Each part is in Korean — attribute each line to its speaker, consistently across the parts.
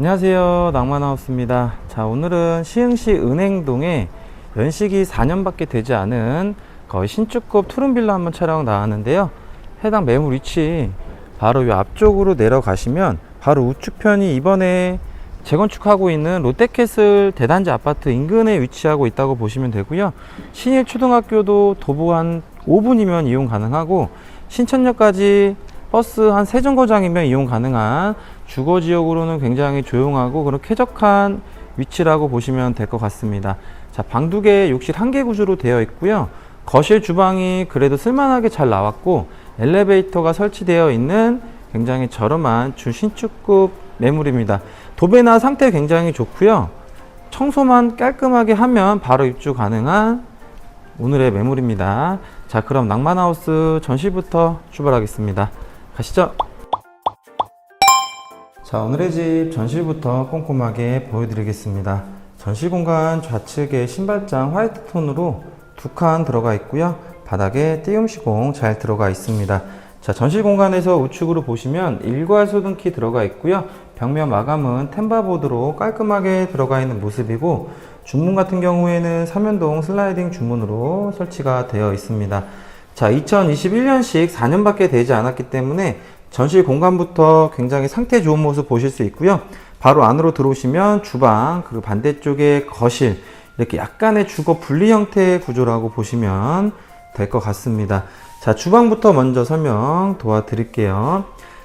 Speaker 1: 안녕하세요. 낭만하우스입니다. 자 오늘은 시흥시 은행동에 연식이 4년밖에 되지 않은 거의 신축급 투룸빌라 한번 촬영 나왔는데요. 해당 매물 위치 바로 이 앞쪽으로 내려가시면 바로 우측편이 이번에 재건축하고 있는 롯데캐슬 대단지 아파트 인근에 위치하고 있다고 보시면 되고요. 신일 초등학교도 도보 한 5분이면 이용 가능하고 신천역까지 버스 한 세 정거장이면 이용 가능한 주거 지역으로는 굉장히 조용하고 그런 쾌적한 위치라고 보시면 될 것 같습니다. 자, 방 두 개, 욕실 한 개 구조로 되어 있고요. 거실 주방이 그래도 쓸만하게 잘 나왔고 엘리베이터가 설치되어 있는 굉장히 저렴한 주신축급 매물입니다. 도배나 상태 굉장히 좋고요. 청소만 깔끔하게 하면 바로 입주 가능한 오늘의 매물입니다. 자, 그럼 낭만하우스 전시부터 출발하겠습니다. 가시죠. 자, 오늘의 집 전실부터 꼼꼼하게 보여드리겠습니다. 전실 공간 좌측에 신발장 화이트 톤으로 두 칸 들어가 있고요. 바닥에 띄움 시공 잘 들어가 있습니다. 자, 전실 공간에서 우측으로 보시면 일괄 소등키 들어가 있고요. 벽면 마감은 템바보드로 깔끔하게 들어가 있는 모습이고 중문 같은 경우에는 삼연동 슬라이딩 중문으로 설치가 되어 있습니다. 자, 2021년식 4년밖에 되지 않았기 때문에 전실 공간부터 굉장히 상태 좋은 모습 보실 수 있고요. 바로 안으로 들어오시면 주방, 그리고 반대쪽에 거실, 이렇게 약간의 주거 분리 형태의 구조라고 보시면 될 것 같습니다. 자, 주방부터 먼저 설명 도와드릴게요.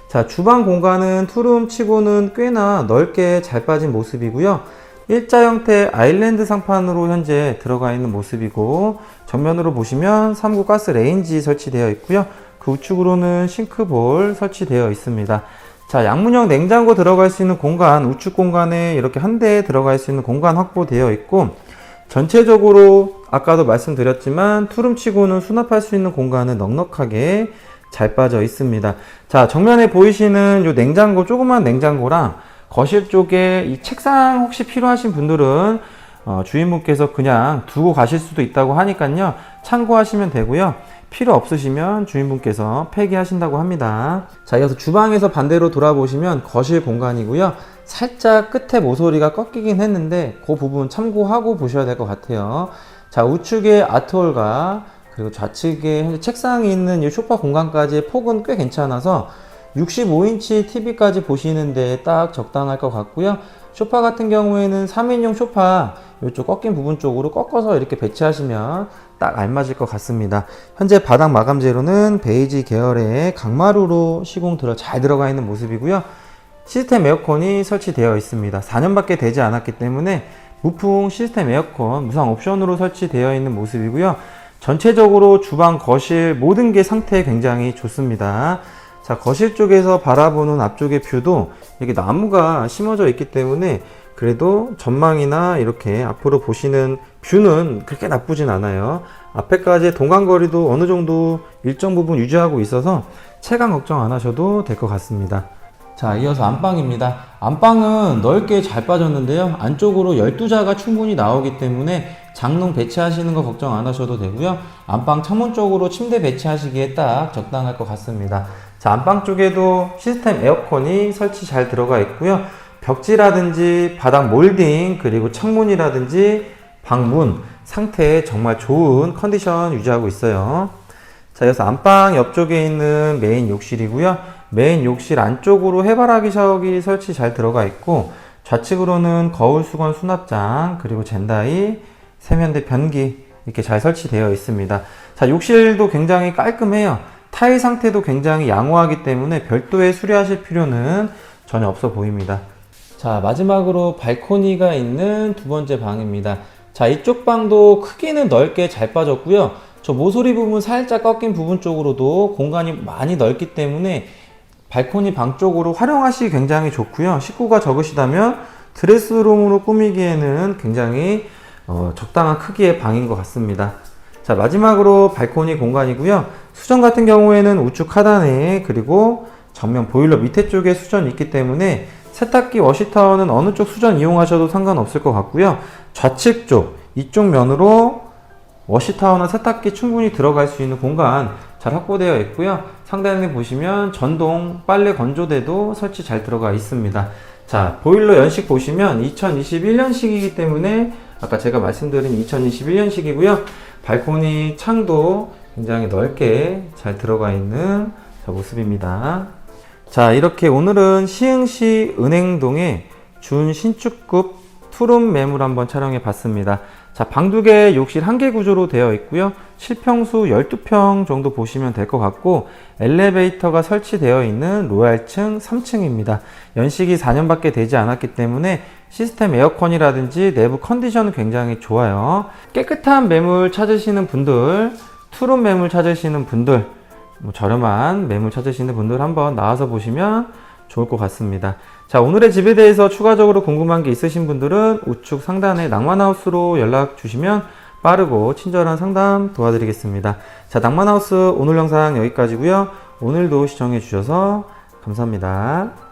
Speaker 1: 자, 주방 공간은 투룸 치고는 꽤나 넓게 잘 빠진 모습이고요. 일자 형태 아일랜드 상판으로 현재 들어가 있는 모습이고 정면으로 보시면 3구 가스 레인지 설치되어 있고요. 그 우측으로는 싱크볼 설치되어 있습니다. 자, 양문형 냉장고 들어갈 수 있는 공간, 우측 공간에 이렇게 한 대에 들어갈 수 있는 공간 확보되어 있고 전체적으로 아까도 말씀드렸지만 투룸치고는 수납할 수 있는 공간은 넉넉하게 잘 빠져 있습니다. 자, 정면에 보이시는 이 냉장고, 조그만 냉장고랑 거실 쪽에 이 책상 혹시 필요하신 분들은 어, 주인분께서 그냥 두고 가실 수도 있다고 하니까요. 참고하시면 되고요. 필요 없으시면 주인분께서 폐기하신다고 합니다. 자, 이어서 주방에서 반대로 돌아보시면 거실 공간이고요. 살짝 끝에 모서리가 꺾이긴 했는데 그 부분 참고하고 보셔야 될 것 같아요. 자, 우측에 아트홀과 그리고 좌측에 책상이 있는 이 소파 공간까지 폭은 꽤 괜찮아서 65인치 TV까지 보시는데 딱 적당할 것 같고요. 소파 같은 경우에는 3인용 소파 이쪽 꺾인 부분 쪽으로 꺾어서 이렇게 배치하시면 딱 알맞을 것 같습니다. 현재 바닥 마감 재료는 베이지 계열의 강마루로 시공 들어 잘 들어가 있는 모습이고요. 시스템 에어컨이 설치되어 있습니다. 4년밖에 되지 않았기 때문에 무풍 시스템 에어컨 무상 옵션으로 설치되어 있는 모습이고요. 전체적으로 주방, 거실 모든 게 상태 굉장히 좋습니다. 자, 거실 쪽에서 바라보는 앞쪽의 뷰도 이렇게 나무가 심어져 있기 때문에 그래도 전망이나 이렇게 앞으로 보시는 뷰는 그렇게 나쁘진 않아요. 앞에까지 동간거리도 어느 정도 일정 부분 유지하고 있어서 체감 걱정 안 하셔도 될 것 같습니다. 자, 이어서 안방입니다. 안방은 넓게 잘 빠졌는데요. 안쪽으로 12자가 충분히 나오기 때문에 장롱 배치하시는 거 걱정 안 하셔도 되고요. 안방 창문 쪽으로 침대 배치하시기에 딱 적당할 것 같습니다. 자, 안방 쪽에도 시스템 에어컨이 설치 잘 들어가 있고요. 벽지라든지 바닥 몰딩 그리고 창문이라든지 방문 상태 정말 좋은 컨디션 유지하고 있어요. 자, 이어서 안방 옆쪽에 있는 메인 욕실이고요. 메인 욕실 안쪽으로 해바라기석이 설치 잘 들어가 있고 좌측으로는 거울 수건 수납장 그리고 젠다이 세면대 변기 이렇게 잘 설치되어 있습니다. 자, 욕실도 굉장히 깔끔해요. 타일 상태도 굉장히 양호하기 때문에 별도의 수리하실 필요는 전혀 없어 보입니다. 자, 마지막으로 발코니가 있는 두 번째 방입니다. 자, 이쪽 방도 크기는 넓게 잘 빠졌고요. 저 모서리 부분 살짝 꺾인 부분 쪽으로도 공간이 많이 넓기 때문에 발코니 방 쪽으로 활용하시기 굉장히 좋고요. 식구가 적으시다면 드레스룸으로 꾸미기에는 굉장히 어, 적당한 크기의 방인 것 같습니다. 자, 마지막으로 발코니 공간이고요. 수전 같은 경우에는 우측 하단에 그리고 정면 보일러 밑에 쪽에 수전이 있기 때문에 세탁기 워시타워는 어느 쪽 수전 이용하셔도 상관없을 것 같고요. 좌측 쪽, 이쪽 면으로 워시타워나 세탁기 충분히 들어갈 수 있는 공간 잘 확보되어 있고요. 상단에 보시면 전동 빨래 건조대도 설치 잘 들어가 있습니다. 자, 보일러 연식 보시면 2021년식이기 때문에 아까 제가 말씀드린 2021년식이고요. 발코니 창도 굉장히 넓게 잘 들어가 있는 자, 모습입니다. 자, 이렇게 오늘은 시흥시 은행동의 준신축급 투룸 매물 한번 촬영해 봤습니다. 자, 방 두 개, 욕실 한 개 구조로 되어 있고요. 실평수 12평 정도 보시면 될 것 같고, 엘리베이터가 설치되어 있는 로얄층 3층입니다. 연식이 4년밖에 되지 않았기 때문에 시스템 에어컨이라든지 내부 컨디션은 굉장히 좋아요. 깨끗한 매물 찾으시는 분들, 투룸 매물 찾으시는 분들, 뭐 저렴한 매물 찾으시는 분들 한번 나와서 보시면 좋을 것 같습니다. 자, 오늘의 집에 대해서 추가적으로 궁금한 게 있으신 분들은 우측 상단에 낭만하우스로 연락 주시면 빠르고 친절한 상담 도와드리겠습니다. 자, 낭만하우스 오늘 영상 여기까지고요. 오늘도 시청해 주셔서 감사합니다.